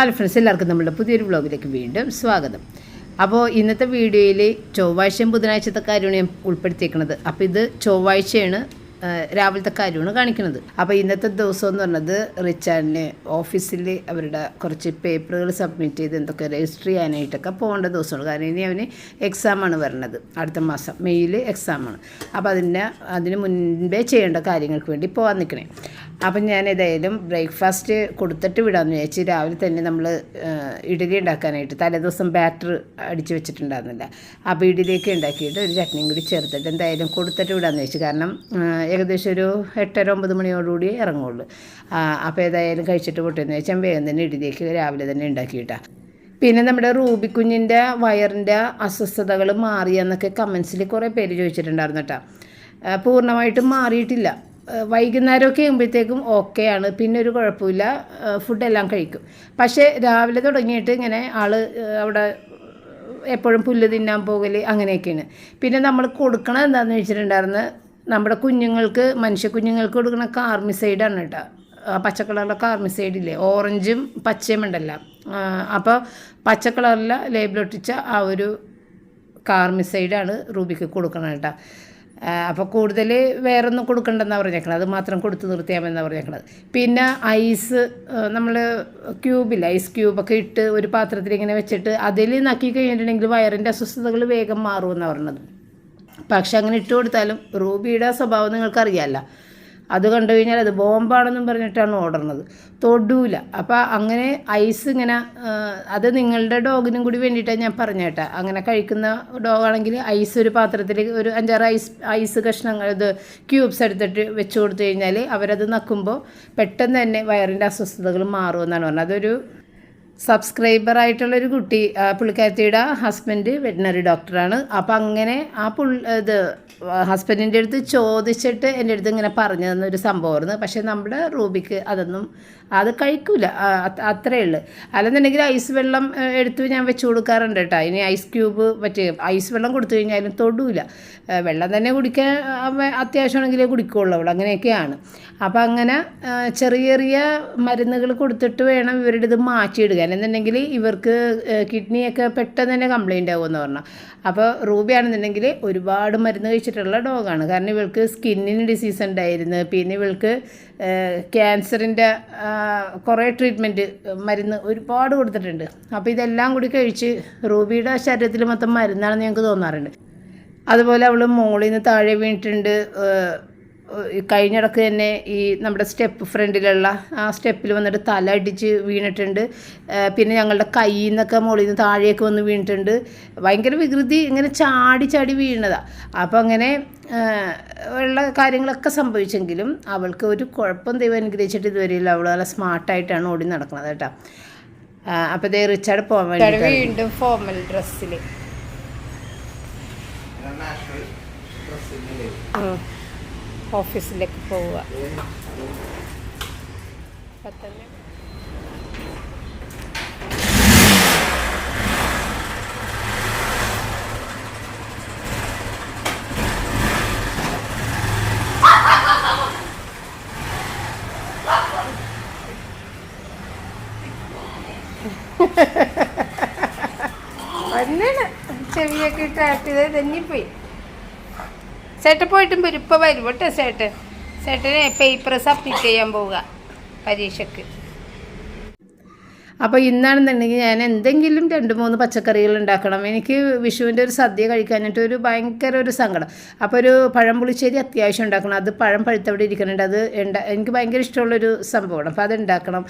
Hi friends എല്ലാവർക്കും നമ്മുടെ പുതിയൊരു വ്ളോഗിലേക്ക് വീണ്ടും സ്വാഗതം. അപ്പോൾ ഇന്നത്തെ വീഡിയോയിൽ ചൊവ്വാഴ്ചയും ബുധനാഴ്ചത്തെ കാര്യമാണ് ഞാൻ ഉൾപ്പെടുത്തിയേക്കുന്നത് അപ്പോൾ ഇത് ചൊവ്വാഴ്ചയാണ് രാവിലത്തെ കാര്യമാണ് കാണിക്കുന്നത് അപ്പോൾ ഇന്നത്തെ ദിവസം എന്ന് പറഞ്ഞത് റിച്ചാർഡിന് ഓഫീസിൽ അവരുടെ കുറച്ച് പേപ്പറുകൾ സബ്മിറ്റ് ചെയ്ത് എന്തൊക്കെ രജിസ്റ്റർ ചെയ്യാനായിട്ടൊക്കെ പോകേണ്ട ദിവസമാണ്. കാരണം ഇനി അവന് എക്സാമാണ് വരുന്നത് അടുത്ത മാസം മെയ്യിൽ എക്സാമാണ്. അപ്പോൾ അതിന്റെ അതിന് മുൻപേ ചെയ്യേണ്ട കാര്യങ്ങൾക്ക് വേണ്ടി പോകാൻ നിൽക്കണേ. അപ്പം ഞാൻ ഏതായാലും ബ്രേക്ക്ഫാസ്റ്റ് കൊടുത്തിട്ട് വിടാമെന്ന് വിചാരിച്ച് രാവിലെ തന്നെ നമ്മൾ ഇഡലി ഉണ്ടാക്കാനായിട്ട് തലേദിവസം ബാറ്റർ അടിച്ച് വെച്ചിട്ടുണ്ടായിരുന്നില്ല. അപ്പോൾ ഇഡലിയൊക്കെ ഉണ്ടാക്കിയിട്ട് ഒരു ചട്നിയും കൂടി ചേർത്തിട്ട് എന്തായാലും കൊടുത്തിട്ട് വിടാമെന്ന് ചോദിച്ചു കാരണം ഏകദേശം ഒരു എട്ടര ഒമ്പത് മണിയോടുകൂടി ഇറങ്ങുള്ളൂ. അപ്പോൾ ഏതായാലും കഴിച്ചിട്ട് പൊട്ടെന്ന് വെച്ചാൽ വേഗം തന്നെ ഇഡലിയൊക്കെ രാവിലെ തന്നെ ഉണ്ടാക്കിയിട്ടാണ് പിന്നെ നമ്മുടെ റൂബി കുഞ്ഞിന്റെ വയറിന്റെ അസ്വസ്ഥതകൾ മാറിയെന്നൊക്കെ കമൻസിൽ കുറേ പേര് ചോദിച്ചിട്ടുണ്ടായിരുന്നു കേട്ടോ. പൂർണമായിട്ടും മാറിയിട്ടില്ല. വൈകുന്നേരമൊക്കെ ആകുമ്പോഴത്തേക്കും ഓക്കെ ആണ്. പിന്നെ ഒരു കുഴപ്പമില്ല. ഫുഡെല്ലാം കഴിക്കും. പക്ഷേ രാവിലെ തുടങ്ങിയിട്ട് ഇങ്ങനെ ആൾ അവിടെ എപ്പോഴും പുല്ല് തിന്നാൻ പോകൽ അങ്ങനെയൊക്കെയാണ്. പിന്നെ നമ്മൾ കൊടുക്കണത് എന്താണെന്ന് വെച്ചിട്ടുണ്ടായിരുന്ന നമ്മുടെ കുഞ്ഞുങ്ങൾക്ക് മനുഷ്യ കുഞ്ഞുങ്ങൾക്ക് കൊടുക്കുന്ന കാർമിസൈഡാണ് കേട്ടോ. ആ പച്ച കളറിലെ കാർമിസൈഡ് ഇല്ലേ? ഓറഞ്ചും പച്ചയും ഉണ്ടല്ലോ. അപ്പോൾ പച്ച കളറിലെ ലേബിളൊട്ടിച്ച ആ ഒരു കാർമിസൈഡാണ് റൂബിക്ക് കൊടുക്കണം കേട്ടോ. അപ്പോൾ കൂടുതൽ വേറൊന്നും കൊടുക്കണ്ടെന്നാണ് പറഞ്ഞേക്കണത്. അത് മാത്രം കൊടുത്ത് നിർത്തിയാമെന്നാണ് പറഞ്ഞേക്കണത്. പിന്നെ ഐസ് നമ്മൾ ക്യൂബില്ല ഐസ് ക്യൂബൊക്കെ ഇട്ട് ഒരു പാത്രത്തിൽ ഇങ്ങനെ വെച്ചിട്ട് അതിൽ നക്കി കഴിഞ്ഞിട്ടുണ്ടെങ്കിൽ വയറിന്റെ അസ്വസ്ഥതകൾ വേഗം മാറുമെന്നാണ് പറഞ്ഞത്. പക്ഷെ അങ്ങനെ ഇട്ട് കൊടുത്താലും റൂബിയുടെ സ്വഭാവം നിങ്ങൾക്കറിയാമല്ലോ അത് കണ്ടു കഴിഞ്ഞാൽ അത് ബോംബാണെന്നും പറഞ്ഞിട്ടാണ് ഓടണത് തൊടൂല. അപ്പോൾ അങ്ങനെ ഐസ് ഇങ്ങനെ അത് നിങ്ങളുടെ ഡോഗിനും കൂടി വേണ്ടിയിട്ടാണ് ഞാൻ പറഞ്ഞേട്ടാ. അങ്ങനെ കഴിക്കുന്ന ഡോഗാണെങ്കിൽ ഐസ് ഒരു പാത്രത്തിൽ ഒരു അഞ്ചാറ് ഐസ് ഐസ് കഷ്ണങ്ങൾ ഇത് ക്യൂബ്സ് എടുത്തിട്ട് വെച്ച് കൊടുത്തു കഴിഞ്ഞാൽ അവരത് നക്കുമ്പോൾ പെട്ടെന്ന് തന്നെ വയറിന്റെ അസ്വസ്ഥതകൾ മാറുമെന്നാണ് പറഞ്ഞത്. അതൊരു സബ്സ്ക്രൈബർ ആയിട്ടുള്ളൊരു കുട്ടി പുള്ളിക്കാരത്തിയുടെ ഹസ്ബൻഡ് വെറ്റിനറി ഡോക്ടറാണ്. അപ്പം അങ്ങനെ ആ പുൾ ഇത് ഹസ്ബൻഡിന്റെ അടുത്ത് ചോദിച്ചിട്ട് എന്റെ അടുത്ത് ഇങ്ങനെ പറഞ്ഞു തന്നൊരു സംഭവമായിരുന്നു. പക്ഷേ നമ്മുടെ റൂബിക്ക് അതൊന്നും അത് കഴിക്കില്ല അത്രയേ ഉള്ളൂ. അല്ലെന്നുണ്ടെങ്കിൽ ഐസ് വെള്ളം എടുത്ത് ഞാൻ വെച്ച് കൊടുക്കാറുണ്ട് കേട്ടോ. ഇനി ഐസ് ക്യൂബ് മറ്റേ ഐസ് വെള്ളം കൊടുത്തു കഴിഞ്ഞാലും തൊടൂല. വെള്ളം തന്നെ കുടിക്കാൻ അത്യാവശ്യമാണെങ്കിലേ കുടിക്കുകയുള്ളൂ അവൾ അങ്ങനെയൊക്കെയാണ്. അപ്പോൾ അങ്ങനെ ചെറിയ ചെറിയ മരുന്നുകൾ കൊടുത്തിട്ട് വേണം ഇവരുടെ ഇത് മാറ്റിയിടുക. എന്നുണ്ടെങ്കിൽ ഇവർക്ക് കിഡ്നിയൊക്കെ പെട്ടെന്ന് തന്നെ കംപ്ലൈന്റ് ആകുമെന്ന് പറഞ്ഞു. അപ്പോൾ റൂബിയാണെന്നുണ്ടെങ്കിൽ ഒരുപാട് മരുന്ന് കഴിച്ചിട്ടുള്ള ഡോഗാണ്. കാരണം ഇവൾക്ക് സ്കിന്നിന് ഡിസീസ് ഉണ്ടായിരുന്നു. പിന്നെ ഇവൾക്ക് ക്യാൻസറിന്റെ കുറേ ട്രീറ്റ്മെന്റ് മരുന്ന് ഒരുപാട് കൊടുത്തിട്ടുണ്ട്. അപ്പോൾ ഇതെല്ലാം കൂടി കഴിച്ച് റൂബിയുടെ ശരീരത്തിൽ മൊത്തം മരുന്നാണെന്ന് ഞങ്ങൾക്ക് തോന്നാറുണ്ട്. അതുപോലെ അവൾ മുകളിൽ നിന്ന് താഴെ വീണിട്ടുണ്ട്. കഴിഞ്ഞിടക്ക് തന്നെ ഈ നമ്മുടെ സ്റ്റെപ്പ് ഫ്രണ്ടിലുള്ള ആ സ്റ്റെപ്പിൽ വന്നിട്ട് തല അടിച്ച് വീണിട്ടുണ്ട്. പിന്നെ ഞങ്ങളുടെ കയ്യിൽ നിന്നൊക്കെ മുകളിൽ നിന്ന് താഴേക്ക് വന്ന് വീണിട്ടുണ്ട്. ഭയങ്കര വികൃതി ഇങ്ങനെ ചാടി ചാടി വീണതാണ് അപ്പോൾ അങ്ങനെ ഉള്ള കാര്യങ്ങളൊക്കെ സംഭവിച്ചെങ്കിലും അവൾക്ക് ഒരു കുഴപ്പം ദൈവം അനുഗ്രഹിച്ചിട്ട് ഇതുവരെയില്ല അവൾ നല്ല സ്മാർട്ടായിട്ടാണ് ഓടി നടക്കുന്നത് കേട്ടോ. അപ്പോൾ ദേ റിച്ചാർഡ് പോകാൻ വേണ്ടി വീണ്ടും ഫോർമൽ ഡ്രസ്സിൽ ഓഫീസിലേക്ക് പോവുക. വന്നാണ്. ചെവിയൊക്കെ ഇട്ട് ആട്ടിയത് തെന്നിപ്പോയി. ചേട്ടൻ പോയിട്ടും വരും. ഇപ്പം വരും കേട്ടോ ചേട്ടൻ. ചേട്ടനെ പേപ്പർ സബ്മിറ്റ് ചെയ്യാൻ പോവുക പരീക്ഷയ്ക്ക് അപ്പോൾ ഇന്നാണെന്നുണ്ടെങ്കിൽ ഞാൻ എന്തെങ്കിലും രണ്ട് മൂന്ന് പച്ചക്കറികൾ ഉണ്ടാക്കണം. എനിക്ക് വിഷുവിന്റെ ഒരു സദ്യ കഴിക്കാനായിട്ട് ഒരു ഭയങ്കര ഒരു സങ്കടം. അപ്പോൾ ഒരു പഴം പുളിശ്ശേരി അത്യാവശ്യം ഉണ്ടാക്കണം. അത് പഴം പഴുത്തവിടെ ഇരിക്കുന്നുണ്ട്. അത് എനിക്ക് ഭയങ്കര ഇഷ്ടമുള്ളൊരു സംഭവമാണ്. അപ്പോൾ അത് ഉണ്ടാക്കണം.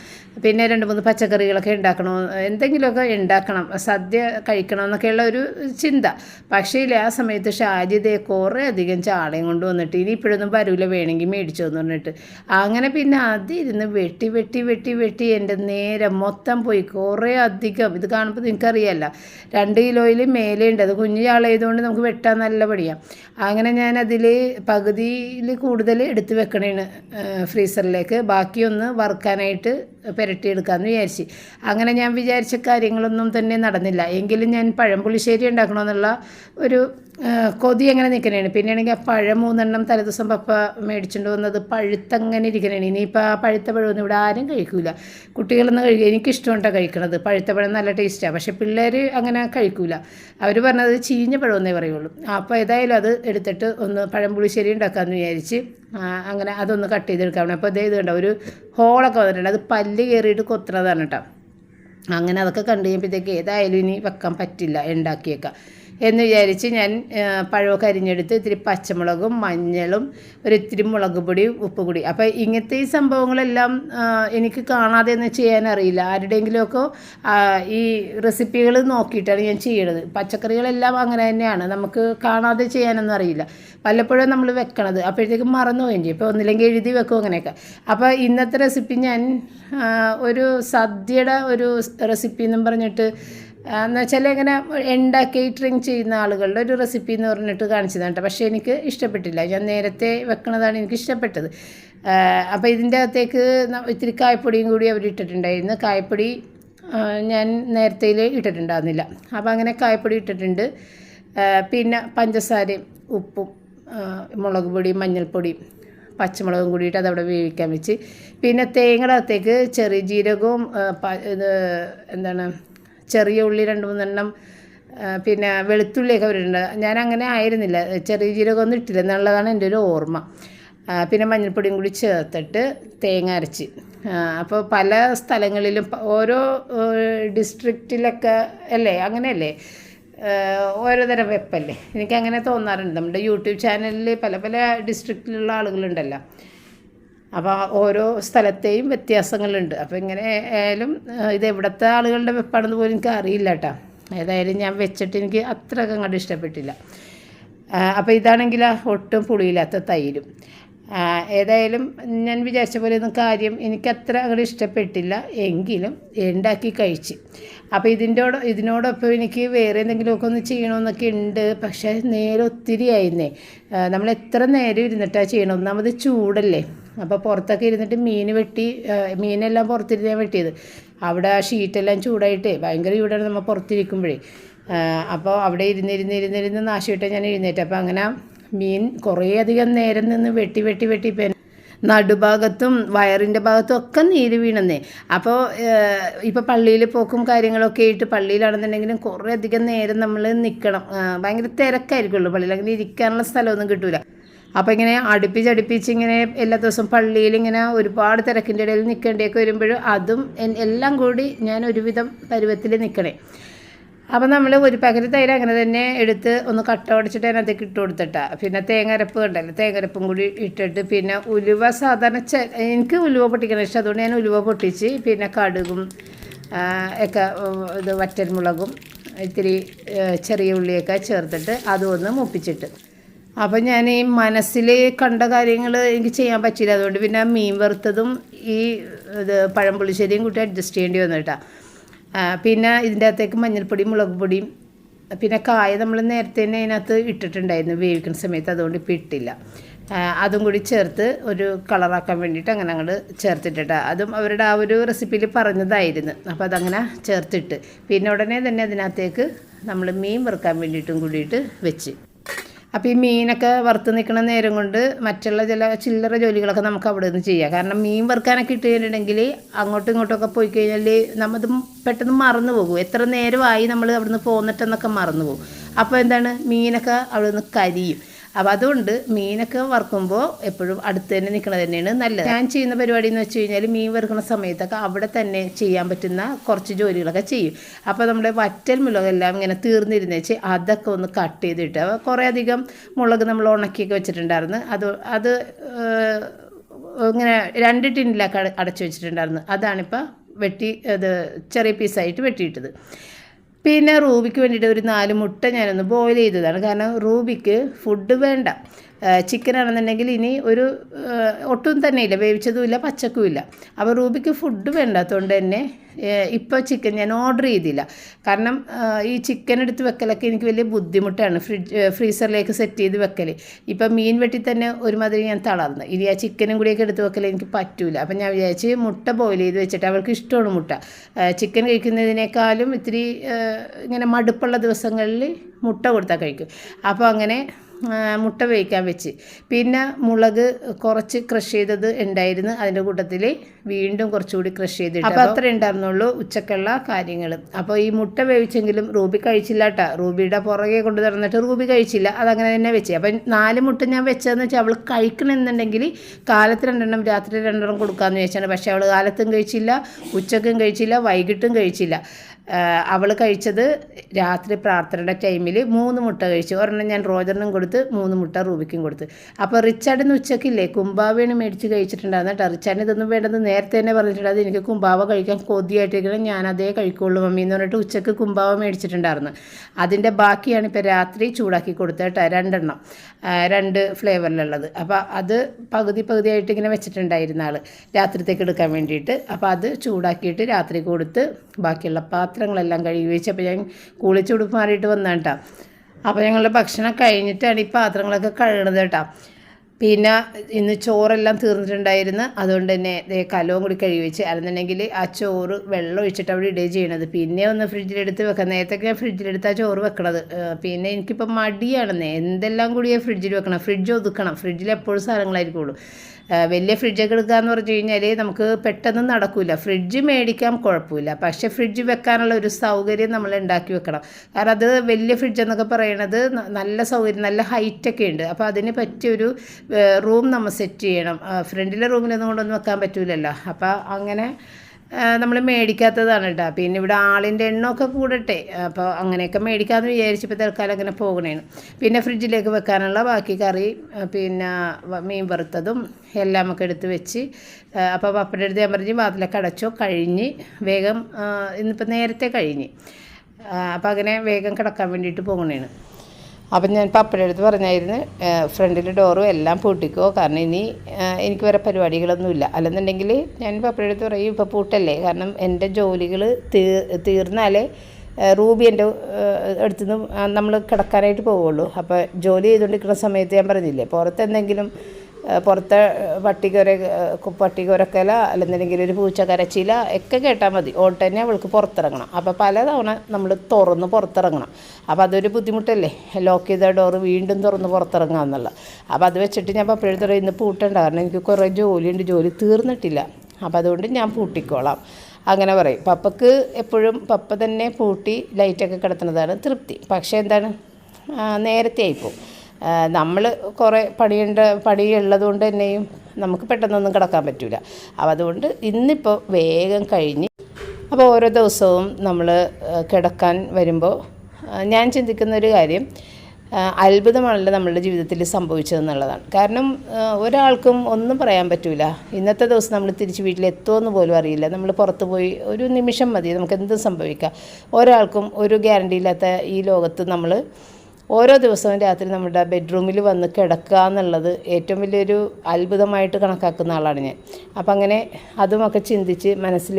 പിന്നെ രണ്ട് മൂന്ന് പച്ചക്കറികളൊക്കെ ഉണ്ടാക്കണം. എന്തെങ്കിലുമൊക്കെ ഉണ്ടാക്കണം. സദ്യ കഴിക്കണം എന്നൊക്കെയുള്ള ഒരു ചിന്ത. പക്ഷേ ആ സമയത്ത് ഷാജിതയെ കുറേ അധികം ചാളയും കൊണ്ട് വന്നിട്ട് ഇനി ഇപ്പോഴൊന്നും വരൂല വേണമെങ്കിൽ മേടിച്ചു എന്ന് പറഞ്ഞിട്ട്. അങ്ങനെ പിന്നെ അതിരുന്ന് വെട്ടി വെട്ടി വെട്ടി വെട്ടി എന്റെ നേരെ മൊത്തം പോയി. കുറേ അധികം. ഇത് കാണുമ്പോൾ നിങ്ങൾക്കറിയാമല്ല രണ്ട് കിലോയിൽ മേലേ ഉണ്ട്. അത് കുഞ്ഞു ചാളായതുകൊണ്ട് നമുക്ക് വെട്ടാൻ നല്ല പടിയാണ് അങ്ങനെ ഞാൻ അതിൽ പകുതിയിൽ കൂടുതൽ എടുത്ത് വെക്കണേണ് ഫ്രീസറിലേക്ക്. ബാക്കിയൊന്ന് വറുക്കാനായിട്ട് പുരട്ടിയെടുക്കാമെന്ന് വിചാരിച്ച്. അങ്ങനെ ഞാൻ വിചാരിച്ച കാര്യങ്ങളൊന്നും തന്നെ നടന്നില്ല. എങ്കിലും ഞാൻ പഴം പുളിശ്ശേരി ഉണ്ടാക്കണമെന്നുള്ള ഒരു കൊതി എങ്ങനെ നിൽക്കണേണ്? പിന്നെയാണെങ്കിൽ ആ പഴം മൂന്നെണ്ണം തലേദിവസം പപ്പ മേടിച്ചുകൊണ്ട് വന്നത് പഴുത്തങ്ങനെ ഇരിക്കണേണ്. ഇനിയിപ്പോൾ ആ പഴുത്ത പഴമൊന്നും ഇവിടെ ആരും കഴിക്കില്ല കുട്ടികളൊന്നും കഴിക്കുക എനിക്കിഷ്ടമുണ്ടാണ് കഴിക്കണത്. പഴുത്ത പഴം നല്ല ടേസ്റ്റാണ് പക്ഷേ പിള്ളേർ അങ്ങനെ കഴിക്കില്ല അവർ പറഞ്ഞത് ചീഞ്ഞ പഴമെന്നേ പറയുള്ളൂ. അപ്പോൾ ഏതായാലും അത് എടുത്തിട്ട് ഒന്ന് പഴം പുളിശ്ശേരി ഉണ്ടാക്കാമെന്ന് വിചാരിച്ച് അങ്ങനെ അതൊന്ന് കട്ട് ചെയ്തെടുക്കാം. അപ്പോൾ ഇതേ ഇത് ഒരു ഹോളൊക്കെ വന്നിട്ടുണ്ട്. അത് പല്ല് കയറിയിട്ട് കൊത്തുന്നതാണ് കേട്ടോ അങ്ങനെ അതൊക്കെ കണ്ടു കഴിയുമ്പോഴത്തേക്ക് ഏതായാലും ഇനി വെക്കാൻ പറ്റില്ല. ഉണ്ടാക്കിയേക്കാം. എന്ന് വിചാരിച്ച് ഞാൻ പഴമൊക്കെ അരിഞ്ഞെടുത്ത് ഇത്തിരി പച്ചമുളകും മഞ്ഞളും ഒരു ഇത്തിരി മുളക് പൊടിയും ഉപ്പ് അപ്പോൾ ഇങ്ങനത്തെ ഈ സംഭവങ്ങളെല്ലാം എനിക്ക് കാണാതെ ഒന്നും ചെയ്യാനറിയില്ല ആരുടെയെങ്കിലുമൊക്കെ ഈ റെസിപ്പികൾ നോക്കിയിട്ടാണ് ഞാൻ ചെയ്യണത്. പച്ചക്കറികളെല്ലാം അങ്ങനെ തന്നെയാണ്. നമുക്ക് കാണാതെ ചെയ്യാനൊന്നും അറിയില്ല. പലപ്പോഴും നമ്മൾ വെക്കണത്. അപ്പോഴത്തേക്കും മറന്നു പോവുകയും ചെയ്യും. ഇപ്പോൾ ഒന്നില്ലെങ്കിൽ എഴുതി വെക്കും അങ്ങനെയൊക്കെ. അപ്പോൾ ഇന്നത്തെ റെസിപ്പി ഞാൻ ഒരു സദ്യയുടെ ഒരു റെസിപ്പി എന്നും പറഞ്ഞിട്ട് എന്ന് വെച്ചാൽ ഇങ്ങനെ എണ്ട കേറ്ററിങ് ചെയ്യുന്ന ആളുകളുടെ ഒരു റെസിപ്പി എന്ന് പറഞ്ഞിട്ട് കാണിച്ചതാണ് കേട്ടോ പക്ഷേ എനിക്ക് ഇഷ്ടപ്പെട്ടില്ല. ഞാൻ നേരത്തെ വെക്കണതാണ് എനിക്ക് ഇഷ്ടപ്പെട്ടത്. അപ്പോൾ ഇതിന്റെ അകത്തേക്ക് ഇത്തിരി കായപ്പൊടിയും കൂടി അവർ ഇട്ടിട്ടുണ്ടായിരുന്നു. കായപ്പൊടി ഞാൻ നേരത്തെ ഇട്ടിട്ടുണ്ടായിരുന്നില്ല. അപ്പോൾ അങ്ങനെ കായപ്പൊടി ഇട്ടിട്ടുണ്ട്. പിന്നെ പഞ്ചസാരയും ഉപ്പും മുളക് പൊടിയും മഞ്ഞൾപ്പൊടിയും പച്ചമുളകും കൂടിയിട്ട് അതവിടെ വേവിക്കാൻ വെച്ച്. പിന്നെ തേങ്ങയുടെ അകത്തേക്ക് ചെറിയ ജീരകവും ഇത് എന്താണ് ചെറിയ ഉള്ളി രണ്ട് മൂന്നെണ്ണം പിന്നെ വെളുത്തുള്ളിയൊക്കെ വരുന്നുണ്ട് ഞാൻ അങ്ങനെ ആയിരുന്നില്ല. ചെറിയ ജീരകമൊന്നും ഇട്ടില്ല. എന്നുള്ളതാണ് എന്റെ ഒരു ഓർമ്മ. പിന്നെ മഞ്ഞൾപ്പൊടിയും കൂടി ചേർത്തിട്ട് തേങ്ങ അരച്ച്. അപ്പോൾ പല സ്ഥലങ്ങളിലും ഓരോ ഡിസ്ട്രിക്റ്റിലൊക്കെ അല്ലേ? അങ്ങനെയല്ലേ? ഓരോ തരം വെപ്പല്ലേ? എനിക്കങ്ങനെ തോന്നാറുണ്ട്. നമ്മുടെ യൂട്യൂബ് ചാനലിൽ പല പല ഡിസ്ട്രിക്റ്റിലുള്ള ആളുകളുണ്ടല്ലോ. അപ്പോൾ ഓരോ സ്ഥലത്തെയും വ്യത്യാസങ്ങളുണ്ട്. അപ്പോൾ ഇങ്ങനെ ആയാലും ഇത് എവിടുത്തെ ആളുകളുടെ വെപ്പാണെന്ന് പോലും എനിക്ക് അറിയില്ല കേട്ടോ ഏതായാലും ഞാൻ വെച്ചിട്ട് എനിക്ക് അത്ര അങ്ങോട്ട് ഇഷ്ടപ്പെട്ടില്ല. അപ്പോൾ ഇതാണെങ്കിൽ ഒട്ടും പുളിയില്ലാത്ത തൈരും. ഏതായാലും ഞാൻ വിചാരിച്ച പോലെ ഒന്നും കാര്യം അത്ര അങ്ങോട്ട് ഇഷ്ടപ്പെട്ടില്ല. എങ്കിലും ഉണ്ടാക്കി കഴിച്ച്. അപ്പോൾ ഇതിന്റെ ഇതിനോടൊപ്പം എനിക്ക് വേറെ എന്തെങ്കിലുമൊക്കെ ഒന്ന് ചെയ്യണമെന്നൊക്കെ ഉണ്ട്. പക്ഷേ നേരെ ഒത്തിരി ആയിരുന്നേ നമ്മൾ എത്ര നേരം ഇരുന്നിട്ടാണ് ചെയ്യണം? ഒന്നാമത് ചൂടല്ലേ? അപ്പോൾ പുറത്തൊക്കെ ഇരുന്നിട്ട് മീൻ വെട്ടി മീനെല്ലാം പുറത്തിരുന്ന് ഞാൻ വെട്ടിയത്. അവിടെ ആ ഷീറ്റെല്ലാം ചൂടായിട്ടേ ഭയങ്കര ചൂടാണ് നമ്മൾ പുറത്തിരിക്കുമ്പോഴേ. അപ്പോൾ അവിടെ ഇരുന്നിരുന്ന് ഇരുന്നിരുന്ന് ഞാൻ എഴുന്നേറ്റ്. അപ്പോൾ അങ്ങനെ മീൻ കുറേ അധികം നേരം നിന്ന് വെട്ടി വെട്ടി വെട്ടി ഇപ്പം നടുഭാഗത്തും വയറിന്റെ ഭാഗത്തും ഒക്കെ നീര് വീണെന്നേ. അപ്പോൾ ഇപ്പോൾ പള്ളിയിൽ പോക്കും കാര്യങ്ങളൊക്കെ ആയിട്ട് പള്ളിയിലാണെന്നുണ്ടെങ്കിലും കുറേ അധികം നേരം നമ്മൾ നിൽക്കണം ഭയങ്കര തിരക്കായിരിക്കുള്ളൂ പള്ളിയിൽ. അങ്ങനെ ഇരിക്കാനുള്ള സ്ഥലമൊന്നും കിട്ടൂല. അപ്പോൾ ഇങ്ങനെ അടുപ്പിച്ച് അടുപ്പിച്ച് ഇങ്ങനെ എല്ലാ ദിവസവും പള്ളിയിൽ ഇങ്ങനെ ഒരുപാട് തിരക്കിന്റെ ഇടയിൽ നിൽക്കേണ്ടിയൊക്കെ വരുമ്പോഴും അതും എല്ലാം കൂടി ഞാൻ ഒരുവിധം പരുവത്തിൽ നിൽക്കണേ അപ്പം നമ്മൾ ഒരു പാക്കറ്റ് തൈര് അങ്ങനെ തന്നെ എടുത്ത് ഒന്ന് കട്ട ഉടച്ചിട്ട് അതിനകത്തേക്ക് ഇട്ട് കൊടുത്തിട്ടാ. പിന്നെ തേങ്ങരപ്പ് കണ്ടല്ലോ. തേങ്ങരപ്പും കൂടി ഇട്ടിട്ട് പിന്നെ ഉലുവ സാധാരണ എനിക്ക് ഉലുവ പൊട്ടിക്കണം ഇഷ്ടം. അതുകൊണ്ട് ഞാൻ ഉലുവ പൊട്ടിച്ച് പിന്നെ കടുകും ഒക്കെ ഇത് വറ്റൽമുളകും ഇത്തിരി ചെറിയ ഉള്ളിയൊക്കെ ചേർത്തിട്ട് അതും ഒന്ന് മുപ്പിച്ചിട്ട്. അപ്പം ഞാൻ ഈ മനസ്സിൽ കണ്ട കാര്യങ്ങൾ എനിക്ക് ചെയ്യാൻ പറ്റിയില്ല. അതുകൊണ്ട് പിന്നെ മീൻ വറുത്തതും ഈ ഇത് പഴംപുളിശ്ശേരിയും കൂട്ടി അഡ്ജസ്റ്റ് ചെയ്യേണ്ടി വന്നു കേട്ടോ. പിന്നെ ഇതിന്റെ അകത്തേക്ക് മഞ്ഞൾപ്പൊടിയും മുളക് പൊടിയും പിന്നെ കായ നമ്മൾ നേരത്തെ തന്നെ അതിനകത്ത് ഇട്ടിട്ടുണ്ടായിരുന്നു വേവിക്കുന്ന സമയത്ത്. അതുകൊണ്ട് ഇപ്പോൾ ഇട്ടില്ല. അതും കൂടി ചേർത്ത് ഒരു കളറാക്കാൻ വേണ്ടിയിട്ട് അങ്ങനെ അങ്ങോട്ട് ചേർത്തിട്ടിട്ട്. അതും അവരുടെ ആ ഒരു റെസിപ്പിയിൽ പറഞ്ഞതായിരുന്നു. അപ്പോൾ അതങ്ങനെ ചേർത്തിട്ട് പിന്നെ ഉടനെ തന്നെ അതിനകത്തേക്ക് നമ്മൾ മീൻ വറുക്കാൻ വേണ്ടിയിട്ടും കൂടിയിട്ട് വെച്ച്. അപ്പോൾ ഈ മീനൊക്കെ വറുത്ത് നിൽക്കുന്ന നേരം കൊണ്ട് മറ്റുള്ള ചില ചില്ലറ ജോലികളൊക്കെ നമുക്ക് അവിടെ നിന്ന് ചെയ്യാം. കാരണം മീൻ വറുക്കാനൊക്കെ ഇട്ട് കഴിഞ്ഞിട്ടുണ്ടെങ്കിൽ അങ്ങോട്ടും ഇങ്ങോട്ടൊക്കെ പോയി കഴിഞ്ഞാൽ നമ്മത് പെട്ടെന്ന് മറന്നു പോകും. എത്ര നേരമായി നമ്മൾ അവിടെ നിന്ന് പോന്നിട്ടെന്നൊക്കെ മറന്നു പോകും. അപ്പോൾ എന്താണ്? മീനൊക്കെ അവിടെ നിന്ന് കരിയും. അപ്പോൾ അതുകൊണ്ട് മീനൊക്കെ വറുക്കുമ്പോൾ എപ്പോഴും അടുത്ത് തന്നെ നിൽക്കുന്നത് തന്നെയാണ് നല്ലത്. ഞാൻ ചെയ്യുന്ന പരിപാടി എന്ന് വെച്ച് കഴിഞ്ഞാൽ മീൻ വറുക്കുന്ന സമയത്തൊക്കെ അവിടെ തന്നെ ചെയ്യാൻ പറ്റുന്ന കുറച്ച് ജോലികളൊക്കെ ചെയ്യും. അപ്പോൾ നമ്മുടെ വറ്റൽ മുളകെല്ലാം ഇങ്ങനെ തീർന്നിരുന്ന് വെച്ച് അതൊക്കെ ഒന്ന് കട്ട് ചെയ്തിട്ട് കുറേ അധികം മുളക് നമ്മൾ ഉണക്കിയൊക്കെ വെച്ചിട്ടുണ്ടായിരുന്നു. അത് അത് ഇങ്ങനെ രണ്ട് ടിന്നിലൊക്കെ അട- അടച്ചു വെച്ചിട്ടുണ്ടായിരുന്നു. അതാണിപ്പോൾ വെട്ടി അത് ചെറിയ പീസായിട്ട് വെട്ടിയിട്ടത്. പിന്നെ റൂബിക്ക് വേണ്ടിയിട്ട് ഒരു നാല് മുട്ട ഞാനൊന്ന് ബോയിൽ ചെയ്തതാണ്. കാരണം റൂബിക്ക് ഫുഡ് വേണ്ട. ചിക്കൻ ആണെന്നുണ്ടെങ്കിൽ ഇനി ഒരു ഒട്ടും തന്നെ ഇല്ല വേവിച്ചതും ഇല്ല പച്ചക്കും ഇല്ല. അപ്പോൾ റൂബിക്ക് ഫുഡ് വേണ്ടാത്തതുകൊണ്ട് തന്നെ ഇപ്പോൾ ചിക്കൻ ഞാൻ ഓർഡർ ചെയ്തില്ല. കാരണം ഈ ചിക്കൻ എടുത്ത് വെക്കലൊക്കെ എനിക്ക് വലിയ ബുദ്ധിമുട്ടാണ്. ഫ്രിഡ്ജ് ഫ്രീസറിലേക്ക് സെറ്റ് ചെയ്ത് വെക്കൽ ഇപ്പം മീൻ വെട്ടി തന്നെ ഒരുമാതിരി ഞാൻ തളർന്നു. ഇനി ആ ചിക്കനും കൂടിയൊക്കെ എടുത്ത് വെക്കൽ എനിക്ക് പറ്റൂല. അപ്പം ഞാൻ വിചാരിച്ച് മുട്ട ബോയിൽ ചെയ്ത് വെച്ചിട്ട് അവൾക്ക് ഇഷ്ടമാണ് മുട്ട. ചിക്കൻ കഴിക്കുന്നതിനേക്കാളും ഇത്തിരി ഇങ്ങനെ മടുപ്പുള്ള ദിവസങ്ങളിൽ മുട്ട കൊടുത്താൽ കഴിക്കും. അപ്പോൾ അങ്ങനെ മുട്ട വേവിക്കാൻ വെച്ച്. പിന്നെ മുളക് കുറച്ച് ക്രഷ് ചെയ്തത് ഉണ്ടായിരുന്നു. അതിന്റെ കൂട്ടത്തിൽ വീണ്ടും കുറച്ചുകൂടി ക്രഷ് ചെയ്തിട്ട്. അപ്പോൾ അത്ര ഉണ്ടായിരുന്നുള്ളൂ ഉച്ചക്കുള്ള കാര്യങ്ങൾ അപ്പോൾ ഈ മുട്ട വേവിച്ചെങ്കിലും റൂബി കഴിച്ചില്ല കേട്ടോ റൂബിയുടെ പുറകെ കൊണ്ട് നടന്നിട്ട് റൂബി കഴിച്ചില്ല. അതങ്ങനെ തന്നെ വെച്ച്. അപ്പം നാല് മുട്ട ഞാൻ വെച്ചതെന്ന് വെച്ചാൽ അവൾ കഴിക്കണമെന്നുണ്ടെങ്കിൽ കാലത്ത് രണ്ടെണ്ണം രാത്രി രണ്ടെണ്ണം കൊടുക്കാമെന്ന് ചോദിച്ചാണ് പക്ഷേ അവൾ കാലത്തും കഴിച്ചില്ല ഉച്ചക്കും കഴിച്ചില്ല വൈകിട്ടും കഴിച്ചില്ല. അവൾ കഴിച്ചത് രാത്രി പ്രാർത്ഥനയുടെ ടൈമിൽ മൂന്ന് മുട്ട കഴിച്ചു. ഒരെണ്ണം ഞാൻ റോജറിനും കൊടുത്ത്. മൂന്ന് മുട്ട റൂബിക്കും കൊടുത്ത്. അപ്പോൾ റിച്ചാർഡിന് ഉച്ചക്കില്ലേ? കുംഭാവയാണ് മേടിച്ച് കഴിച്ചിട്ടുണ്ടായിരുന്നു കേട്ടോ. റിച്ചാർഡിന് ഇതൊന്നും വേണ്ടത് നേരത്തെ തന്നെ പറഞ്ഞിട്ടുണ്ട്. അത് എനിക്ക് കുംഭാവ കഴിക്കാൻ കൊതിയായിട്ടിരിക്കണം. ഞാൻ അതേ കഴിക്കുള്ളൂ മമ്മി എന്ന് പറഞ്ഞിട്ട് ഉച്ചയ്ക്ക് കുംഭാവ മേടിച്ചിട്ടുണ്ടായിരുന്നു. അതിന്റെ ബാക്കിയാണ് ഇപ്പോൾ രാത്രി ചൂടാക്കി കൊടുത്തത് കേട്ടോ. രണ്ടെണ്ണം. രണ്ട് ഫ്ലേവറിലുള്ളത്. അപ്പോൾ അത് പകുതി പകുതിയായിട്ട് ഇങ്ങനെ വെച്ചിട്ടുണ്ടായിരുന്ന ആൾ രാത്രിത്തേക്ക് എടുക്കാൻ വേണ്ടിയിട്ട്. അപ്പോൾ അത് ചൂടാക്കിയിട്ട് രാത്രി കൊടുത്ത് ബാക്കിയുള്ള പാത്രങ്ങളെല്ലാം കഴുകി വെച്ച്. അപ്പോൾ ഞാൻ കുളിച്ച് ഉടുപ്പ് മാറിയിട്ട് വന്നാണ് കേട്ടോ. അപ്പോൾ ഞങ്ങളുടെ ഭക്ഷണം കഴിഞ്ഞിട്ടാണ് ഈ പാത്രങ്ങളൊക്കെ കഴുകുന്നത് കേട്ടോ. പിന്നെ ഇന്ന് ചോറെല്ലാം തീർന്നിട്ടുണ്ടായിരുന്നു. അതുകൊണ്ട് തന്നെ കലവും കൂടി കഴുകി വെച്ച്. അല്ലെന്നുണ്ടെങ്കിൽ ആ ചോറ് വെള്ളം ഒഴിച്ചിട്ട് അവിടെ ഇടുകയും ചെയ്യണത്. പിന്നെ ഒന്ന് ഫ്രിഡ്ജിലെടുത്ത് വെക്കാം. നേരത്തെ ഞാൻ ഫ്രിഡ്ജിലെടുത്ത് ആ ചോറ് വെക്കണത്. പിന്നെ എനിക്കിപ്പോൾ മടിയാണെന്നേ എന്തെല്ലാം കൂടി ഫ്രിഡ്ജിൽ വെക്കണം? ഫ്രിഡ്ജ് ഒതുക്കണം. ഫ്രിഡ്ജിൽ എപ്പോഴും സാധനങ്ങളായിരിക്കുള്ളൂ. വലിയ ഫ്രിഡ്ജൊക്കെ എടുക്കുക എന്ന് പറഞ്ഞു കഴിഞ്ഞാൽ നമുക്ക് പെട്ടെന്ന് നടക്കില്ല ഫ്രിഡ്ജ് മേടിക്കാൻ കുഴപ്പമില്ല. പക്ഷെ ഫ്രിഡ്ജ് വെക്കാനുള്ള ഒരു സൗകര്യം നമ്മൾ ഉണ്ടാക്കി വെക്കണം. കാരണം അത് വലിയ ഫ്രിഡ്ജ് എന്നൊക്കെ പറയണത് നല്ല സൗകര്യം നല്ല ഹൈറ്റൊക്കെ ഉണ്ട്. അപ്പോൾ അതിന് പറ്റിയൊരു റൂം നമ്മൾ സെറ്റ് ചെയ്യണം. ഫ്രണ്ടിലെ റൂമിലൊന്നും കൊണ്ടൊന്നും വെക്കാൻ പറ്റില്ലല്ലോ അപ്പോൾ അങ്ങനെ നമ്മൾ മേടിക്കാത്തതാണ് കേട്ടോ പിന്നെ ഇവിടെ ആളിന്റെ എണ്ണമൊക്കെ കൂടട്ടെ. അപ്പോൾ അങ്ങനെയൊക്കെ മേടിക്കാമെന്ന് വിചാരിച്ചപ്പോൾ തൽക്കാലം അങ്ങനെ പോകണേന്. പിന്നെ ഫ്രിഡ്ജിലേക്ക് വെക്കാനുള്ള ബാക്കി കറി പിന്നെ മീൻ വറുത്തതും എല്ലാം ഒക്കെ എടുത്ത് വെച്ച് അപ്പോൾ പപ്പയുടെ അടുത്ത് ഞാൻ പറഞ്ഞ് വാതിലൊക്കെ അടച്ചോ കഴിഞ്ഞ് വേഗം ഇന്നിപ്പോൾ നേരത്തെ കഴിഞ്ഞ്. അപ്പോൾ അങ്ങനെ വേഗം കിടക്കാൻ വേണ്ടിയിട്ട് പോകണേണ് അപ്പം ഞാൻ പപ്പയുടെ അടുത്ത് പറഞ്ഞായിരുന്നു ഫ്രണ്ടിൽ ഡോറും എല്ലാം പൂട്ടിക്കോ കാരണം ഇനി എനിക്ക് വേറെ പരിപാടികളൊന്നുമില്ല. അല്ലെന്നുണ്ടെങ്കിൽ ഞാൻ പപ്പയുടെ അടുത്ത് പറയും ഇപ്പോൾ പൂട്ടല്ലേ? കാരണം എന്റെ ജോലികൾ തീർ തീർന്നാലേ റൂബി എന്റെ അടുത്തുനിന്ന് നമ്മൾ കിടക്കാനായിട്ട് പോവുള്ളൂ. അപ്പോൾ ജോലി ചെയ്തുകൊണ്ടിരിക്കുന്ന സമയത്ത് ഞാൻ പറഞ്ഞില്ലേ പുറത്ത് എന്തെങ്കിലും പുറത്തെ പട്ടികൊര പട്ടികൊരക്കല അല്ലെന്നുണ്ടെങ്കിൽ ഒരു പൂച്ച കരച്ചില ഒക്കെ കേട്ടാൽ മതി. ഓട്ടന്നെ അവൾക്ക് പുറത്തിറങ്ങണം. അപ്പോൾ പലതവണ നമ്മൾ തുറന്ന് പുറത്തിറങ്ങണം. അപ്പോൾ അതൊരു ബുദ്ധിമുട്ടല്ലേ? ലോക്ക് ചെയ്ത ഡോറ് വീണ്ടും തുറന്ന് പുറത്തിറങ്ങുക എന്നുള്ള. അപ്പോൾ അത് വെച്ചിട്ട് ഞാൻ പപ്പഴത്ത് പറയും ഇന്ന് പൂട്ടണ്ട. കാരണം എനിക്ക് കുറേ ജോലിയുണ്ട്. ജോലി തീർന്നിട്ടില്ല. അപ്പോൾ അതുകൊണ്ട് ഞാൻ പൂട്ടിക്കോളാം. അങ്ങനെ പറയും. പപ്പക്ക് എപ്പോഴും പപ്പ തന്നെ പൂട്ടി ലൈറ്റൊക്കെ കിടത്തുന്നതാണ് തൃപ്തി. പക്ഷേ എന്താണ്? നേരത്തെ ആയിപ്പോവും നമ്മൾ കുറേ പണിയുണ്ട് പണിയുള്ളത് കൊണ്ട് തന്നെയും നമുക്ക് പെട്ടെന്നൊന്നും കിടക്കാൻ പറ്റില്ല അപ്പോൾ അതുകൊണ്ട് ഇന്നിപ്പോൾ വേഗം കഴിഞ്ഞ് അപ്പോൾ ഓരോ ദിവസവും നമ്മൾ കിടക്കാൻ വരുമ്പോൾ ഞാൻ ചിന്തിക്കുന്ന ഒരു കാര്യം അത്ഭുതമാണല്ലോ നമ്മളുടെ ജീവിതത്തിൽ സംഭവിച്ചതെന്നുള്ളതാണ്. കാരണം ഒരാൾക്കും ഒന്നും പറയാൻ പറ്റില്ല ഇന്നത്തെ ദിവസം നമ്മൾ തിരിച്ച് വീട്ടിലെത്തുമെന്ന് പോലും അറിയില്ല. നമ്മൾ പുറത്ത് പോയി ഒരു നിമിഷം മതി നമുക്ക് എന്തും സംഭവിക്കാം. ഒരാൾക്കും ഒരു ഗ്യാരണ്ടി ഇല്ലാത്ത ഈ ലോകത്ത് നമ്മൾ ഓരോ ദിവസവും രാത്രി നമ്മുടെ ബെഡ്റൂമിൽ വന്ന് കിടക്കുക എന്നുള്ളത് ഏറ്റവും വലിയൊരു അത്ഭുതമായിട്ട് കണക്കാക്കുന്ന ആളാണ് ഞാൻ. അപ്പം അങ്ങനെ അതുമൊക്കെ ചിന്തിച്ച് മനസ്സിൽ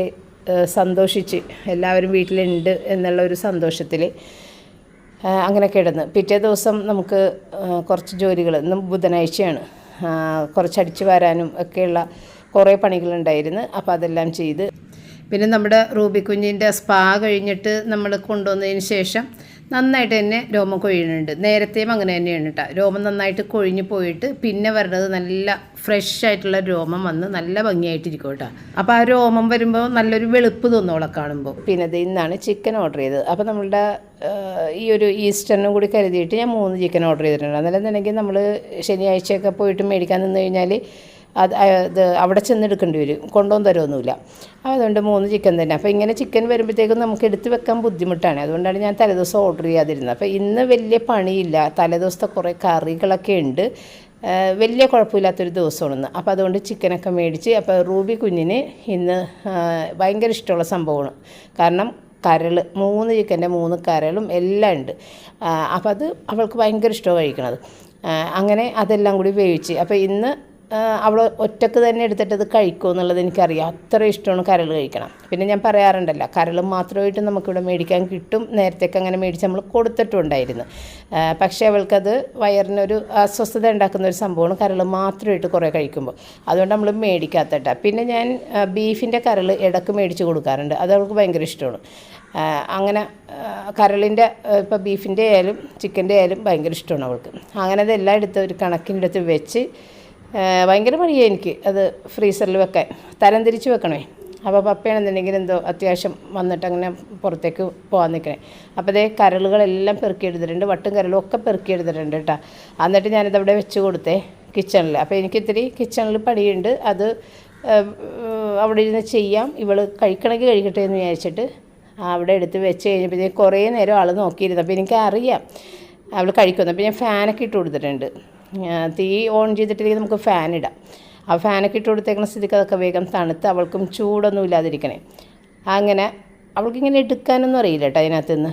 സന്തോഷിച്ച് എല്ലാവരും വീട്ടിലുണ്ട് എന്നുള്ള ഒരു സന്തോഷത്തിൽ അങ്ങനെ കിടന്ന്. പിറ്റേ ദിവസം നമുക്ക് കുറച്ച് ജോലികൾ ഇന്ന് ബുധനാഴ്ചയാണ്. കുറച്ച് അടിച്ചു വരാനും ഒക്കെയുള്ള കുറേ പണികളുണ്ടായിരുന്നു. അപ്പോൾ അതെല്ലാം ചെയ്ത്. പിന്നെ നമ്മുടെ റൂബി കുഞ്ഞിന്റെ സ്പാ കഴിഞ്ഞിട്ട് നമ്മൾ കൊണ്ടുവന്നതിന് ശേഷം നന്നായിട്ട് തന്നെ രോമം കൊഴിയുന്നുണ്ട്. നേരത്തെയും അങ്ങനെ തന്നെയാണ് കേട്ടോ രോമം നന്നായിട്ട് കൊഴിഞ്ഞു പോയിട്ട് പിന്നെ വരണത് നല്ല ഫ്രഷ് ആയിട്ടുള്ള രോമം വന്ന് നല്ല ഭംഗിയായിട്ടിരിക്കും കേട്ടോ അപ്പോൾ ആ രോമം വരുമ്പോൾ നല്ലൊരു വെളുപ്പ് തോന്നോളെ കാണുമ്പോൾ പിന്നെ ഇത് ഇന്നാണ് ചിക്കൻ ഓർഡർ ചെയ്തത്. അപ്പോൾ നമ്മളുടെ ഈ ഒരു ഈസ്റ്ററിനും കൂടി കരുതിയിട്ട് ഞാൻ മൂന്ന് ചിക്കൻ ഓർഡർ ചെയ്തിട്ടുണ്ട്. അന്നേരം നമ്മൾ ശനിയാഴ്ചയൊക്കെ പോയിട്ട് മേടിക്കാൻ നിന്ന് കഴിഞ്ഞാൽ അത് അത് അവിടെ ചെന്ന് എടുക്കേണ്ടി വരും. കൊണ്ടുവന്ന് തരുമൊന്നുമില്ല അതുകൊണ്ട് മൂന്ന് ചിക്കൻ തന്നെ. അപ്പോൾ ഇങ്ങനെ ചിക്കൻ വരുമ്പോഴത്തേക്കും നമുക്ക് എടുത്ത് വെക്കാൻ ബുദ്ധിമുട്ടാണ്. അതുകൊണ്ടാണ് ഞാൻ തലേദിവസം ഓർഡർ ചെയ്യാതിരുന്നത്. അപ്പോൾ ഇന്ന് വലിയ പണിയില്ല. തലേദിവസത്തെ കുറേ കറികളൊക്കെ ഉണ്ട്. വലിയ കുഴപ്പമില്ലാത്തൊരു ദിവസമാണെന്ന്. അപ്പോൾ അതുകൊണ്ട് ചിക്കനൊക്കെ മേടിച്ച് അപ്പോൾ റൂബി കുഞ്ഞിന് ഇന്ന് ഭയങ്കര ഇഷ്ടമുള്ള സംഭവമാണ്. കാരണം കരൾ മൂന്ന് ചിക്കന്റെ മൂന്ന് കരളും എല്ലാം ഉണ്ട്. അപ്പോൾ അത് അവൾക്ക് ഭയങ്കര ഇഷ്ടമാണ് കഴിക്കണത്. അങ്ങനെ അതെല്ലാം കൂടി വേവിച്ച് അപ്പോൾ ഇന്ന് അവൾ ഒറ്റയ്ക്ക് തന്നെ എടുത്തിട്ട് അത് കഴിക്കുമോ എന്നുള്ളത് എനിക്കറിയാം. അത്ര ഇഷ്ടമാണ് കരൾ കഴിക്കണം. പിന്നെ ഞാൻ പറയാറുണ്ടല്ലോ കരൾ മാത്രമായിട്ട് നമുക്കിവിടെ മേടിക്കാൻ കിട്ടും. നേരത്തേക്ക് അങ്ങനെ മേടിച്ച് നമ്മൾ കൊടുത്തിട്ടുണ്ടായിരുന്നു. പക്ഷേ അവൾക്കത് വയറിനൊരു അസ്വസ്ഥത ഉണ്ടാക്കുന്ന ഒരു സംഭവമാണ് കരൾ മാത്രമായിട്ട് കുറേ കഴിക്കുമ്പോൾ. അതുകൊണ്ട് നമ്മൾ മേടിക്കാത്തട്ട. പിന്നെ ഞാൻ ബീഫിന്റെ കരൾ ഇടയ്ക്ക് മേടിച്ച് കൊടുക്കാറുണ്ട്. അത് അവൾക്ക് ഭയങ്കര ഇഷ്ടമാണ്. അങ്ങനെ കരളിന്റെ ഇപ്പോൾ ബീഫിന്റെ ആയാലും ചിക്കന്റെ ആയാലും ഭയങ്കര ഇഷ്ടമാണ് അവൾക്ക്. അങ്ങനെ അതെല്ലാം എടുത്ത് ഒരു കണക്കിന്റെ അടുത്ത് വെച്ച് ഭയങ്കര മടിയാണ് എനിക്ക് അത് ഫ്രീസറിൽ വെക്കാൻ. തരം തിരിച്ച് വെക്കണേ. അപ്പോൾ പപ്പയാണെന്നുണ്ടെങ്കിൽ എന്തോ അത്യാവശ്യം വന്നിട്ട് അങ്ങനെ പുറത്തേക്ക് പോകാൻ നിൽക്കണേ അപ്പോൾ അതേ കരളുകളെല്ലാം പെറുക്കി എടുത്തിട്ടുണ്ട് വട്ടും കരളും ഒക്കെ പെറുക്കി എടുത്തിട്ടുണ്ട് കേട്ടോ എന്നിട്ട് ഞാനിത് അവിടെ വെച്ച് കൊടുത്തേ കിച്ചണിൽ അപ്പോൾ എനിക്ക് ഇത്തിരി കിച്ചണിൽ പണിയുണ്ട്. അത് അവിടെ ഇരുന്ന് ചെയ്യാം. ഇവൾ കഴിക്കണമെങ്കിൽ കഴിക്കട്ടെ എന്ന് വിചാരിച്ചിട്ട് അവിടെ എടുത്ത് വെച്ച് കഴിഞ്ഞപ്പോൾ കുറേ നേരം ആൾ നോക്കിയിരുന്നു. അപ്പോൾ എനിക്കറിയാം അവൾ കഴിക്കുന്നു അപ്പോൾ ഞാൻ ഫാനൊക്കെ ഇട്ട് കൊടുത്തിട്ടുണ്ട്. തീ ഓൺ ചെയ്തിട്ടില്ലെങ്കിൽ നമുക്ക് ഫാൻ ഇടാം. ആ ഫാനൊക്കെ ഇട്ട് കൊടുത്തേക്കുന്ന സ്ഥിതിക്ക് അതൊക്കെ വേഗം തണുത്ത് അവൾക്കും ചൂടൊന്നും ഇല്ലാതിരിക്കണേ. അങ്ങനെ അവൾക്കിങ്ങനെ എടുക്കാനൊന്നും അറിയില്ല കേട്ടോ അതിനകത്ത് നിന്ന്